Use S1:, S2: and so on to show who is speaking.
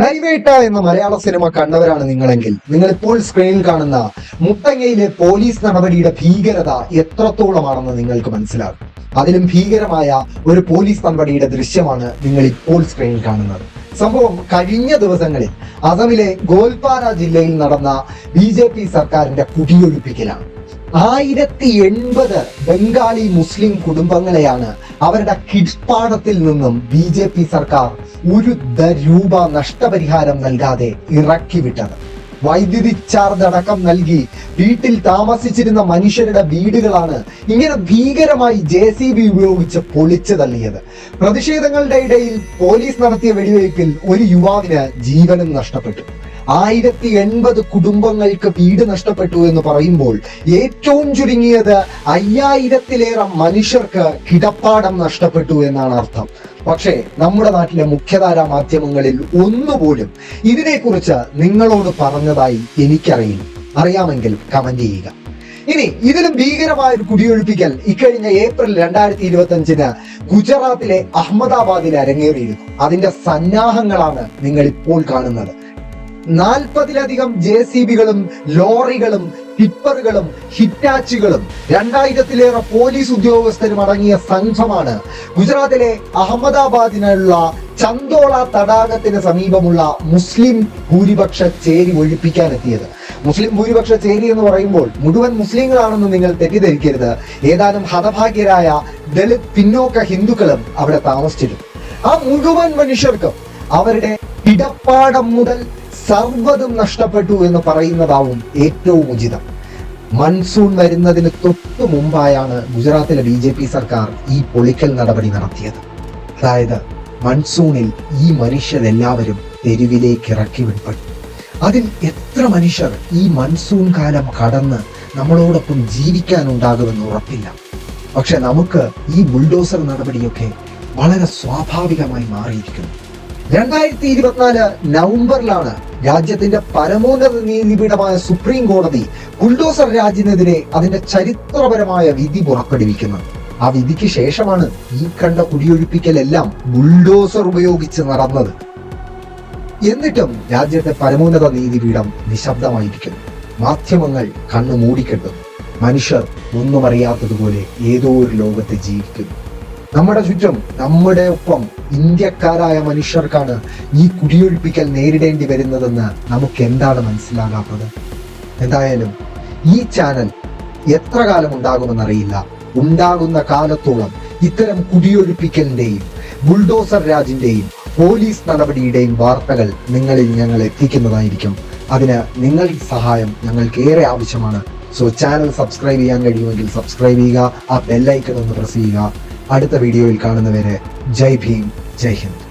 S1: നരിവേട്ട എന്ന മലയാള സിനിമ കണ്ടവരാണ് നിങ്ങളെങ്കിൽ. നിങ്ങൾ ഇപ്പോൾ സ്ക്രീനിൽ കാണുന്ന മുത്തങ്ങയിലെ പോലീസ് നടപടിയുടെ ഭീകരത എത്രത്തോളമാണെന്ന് നിങ്ങൾക്ക് മനസ്സിലാകും. അതിലും ഭീകരമായ ഒരു പോലീസ് നടപടിയുടെ ദൃശ്യമാണ് നിങ്ങൾ ഇപ്പോൾ സ്ക്രീനിൽ കാണുന്നത്. സംഭവം കഴിഞ്ഞ ദിവസങ്ങളിൽ അസമിലെ ഗോൽപാര ജില്ലയിൽ നടന്ന ബി സർക്കാരിന്റെ കുടിയൊഴിപ്പിക്കലാണ്. ആയിരത്തി എൺപത് ബംഗാളി മുസ്ലിം കുടുംബങ്ങളെയാണ് അവരുടെ കിഡ്പാടത്തിൽ നിന്നും ബി ജെ പി സർക്കാർ ഒരു രൂപ നഷ്ടപരിഹാരം നൽകാതെ ഇറക്കി വിട്ടത് വൈദ്യുതി ചാർജ് അടക്കം നൽകി വീട്ടിൽ താമസിച്ചിരുന്ന മനുഷ്യരുടെ വീടുകളാണ് ഇങ്ങനെ ഭീകരമായി ജെ സി ബി ഉപയോഗിച്ച് പൊളിച്ചു തള്ളിയത്. പ്രതിഷേധങ്ങളുടെ ഇടയിൽ പോലീസ് നടത്തിയ വെടിവയ്പിൽ ഒരു യുവാവിന് ജീവനും നഷ്ടപ്പെട്ടു. ആയിരത്തി എൺപത് കുടുംബങ്ങൾക്ക് വീട് നഷ്ടപ്പെട്ടു എന്ന് പറയുമ്പോൾ ഏറ്റവും ചുരുങ്ങിയത് അയ്യായിരത്തിലേറെ മനുഷ്യർക്ക് കിടപ്പാടം നഷ്ടപ്പെട്ടു എന്നാണ് അർത്ഥം. പക്ഷേ നമ്മുടെ നാട്ടിലെ മുഖ്യധാരാ മാധ്യമങ്ങളിൽ ഒന്നുപോലും ഇതിനെക്കുറിച്ച് നിങ്ങളോട് പറഞ്ഞതായി എനിക്കറിയില്ല. അറിയാമെങ്കിൽ കമന്റ് ചെയ്യുക. ഇനി ഇതിലും ഭീകരമായ ഒരു കുടിയൊഴിപ്പിക്കൽ ഇക്കഴിഞ്ഞ ഏപ്രിൽ രണ്ടായിരത്തി ഇരുപത്തി അഞ്ചിന് ഗുജറാത്തിലെ അഹമ്മദാബാദിൽ അരങ്ങേറിയിരുന്നു അതിന്റെ സന്നാഹങ്ങളാണ് നിങ്ങൾ ഇപ്പോൾ കാണുന്നത്. നാൽപ്പതിലധികം ജെ സി ബികളും ലോറികളും ടിപ്പറുകളും ഹിറ്റാച്ചുകളും രണ്ടായിരത്തിലേറെ പോലീസ് ഉദ്യോഗസ്ഥരും അടങ്ങിയ സംഘമാണ്. ഗുജറാത്തിലെ അഹമ്മദാബാദിനുള്ള ചന്തോള തടാകത്തിന് സമീപമുള്ള മുസ്ലിം ഭൂരിപക്ഷ ചേരി ഒഴിപ്പിക്കാൻ എത്തിയത് മുസ്ലിം ഭൂരിപക്ഷ ചേരി എന്ന് പറയുമ്പോൾ മുഴുവൻ മുസ്ലിങ്ങളാണെന്ന് നിങ്ങൾ തെറ്റിദ്ധരിക്കരുത്. ഏതാനും ഹതഭാഗ്യരായ ദളിത് പിന്നോക്ക ഹിന്ദുക്കളും അവിടെ താമസിച്ചിരുന്നു. ആ മുഴുവൻ മനുഷ്യർക്കും അവരുടെ ഇടപ്പാടം മുതൽ സർവതും നഷ്ടപ്പെട്ടു എന്ന് പറയുന്നതാവും ഏറ്റവും ഉചിതം. മൺസൂൺ വരുന്നതിന് തൊട്ടു മുമ്പായാണ് ഗുജറാത്തിലെ ബി ജെ പി സർക്കാർ ഈ പൊളിക്കൽ നടപടി നടത്തിയത്. അതായത് മൺസൂണിൽ ഈ മനുഷ്യരെല്ലാവരും തെരുവിലേക്ക് ഇറക്കി വിടപ്പെട്ടു അതിൽ എത്ര മനുഷ്യർ ഈ മൺസൂൺ കാലം കടന്ന് നമ്മളോടൊപ്പം ജീവിക്കാനുണ്ടാകുമെന്ന് ഉറപ്പില്ല. പക്ഷെ നമുക്ക് ഈ ബുൾഡോസർ നടപടിയൊക്കെ വളരെ സ്വാഭാവികമായി മാറിയിരിക്കുന്നു. രണ്ടായിരത്തി ഇരുപത്തിനാല് നവംബറിലാണ് രാജ്യത്തിന്റെ പരമോന്നത നീതിപീഠമായ സുപ്രീം കോടതി ബുൾഡോസർ രാജിനെതിരെ അതിന്റെ ചരിത്രപരമായ വിധി പുറപ്പെടുവിക്കുന്നത്. ആ വിധിക്ക് ശേഷമാണ് ഈ കണ്ട കുടിയൊഴിപ്പിക്കലെല്ലാം ബുൾഡോസർ ഉപയോഗിച്ച് നടന്നത്. എന്നിട്ടും രാജ്യത്തെ പരമോന്നത നീതിപീഠം നിശബ്ദമായിരിക്കുന്നു. മാധ്യമങ്ങൾ കണ്ണു മൂടിക്കെട്ടുന്നു മനുഷ്യർ ഒന്നും അറിയാത്തതുപോലെ ഏതോ ഒരു ലോകത്ത് ജീവിക്കുന്നു. നമ്മുടെ ചുറ്റും നമ്മുടെ ഒപ്പം ഇന്ത്യക്കാരായ മനുഷ്യർക്കാണ് ഈ കുടിയൊഴിപ്പിക്കൽ നേരിടേണ്ടി വരുന്നതെന്ന് നമുക്ക് എന്താണ് മനസ്സിലാകാത്തത്? എന്തായാലും ഈ ചാനൽ എത്ര കാലം ഉണ്ടാകുമെന്നറിയില്ല ഉണ്ടാകുന്ന കാലത്തോളം ഇത്തരം കുടിയൊഴിപ്പിക്കലിന്റെയും ബുൾഡോസർ രാജിന്റെയും പോലീസ് നടപടിയുടെയും വാർത്തകൾ നിങ്ങളിൽ ഞങ്ങൾ എത്തിക്കുന്നതായിരിക്കും. അതിന് നിങ്ങളുടെ സഹായം ഞങ്ങൾക്ക് ഏറെ ആവശ്യമാണ്. സോ ചാനൽ സബ്സ്ക്രൈബ് ചെയ്യാൻ കഴിയുമെങ്കിൽ സബ്സ്ക്രൈബ് ചെയ്യുക ആ ബെല്ലൈക്കൺ ഒന്ന് പ്രസ് ചെയ്യുക. അടുത്ത വീഡിയോയിൽ കാണുന്നവരെ ജയ് ഭീം ജയ് ഹിന്ദ്.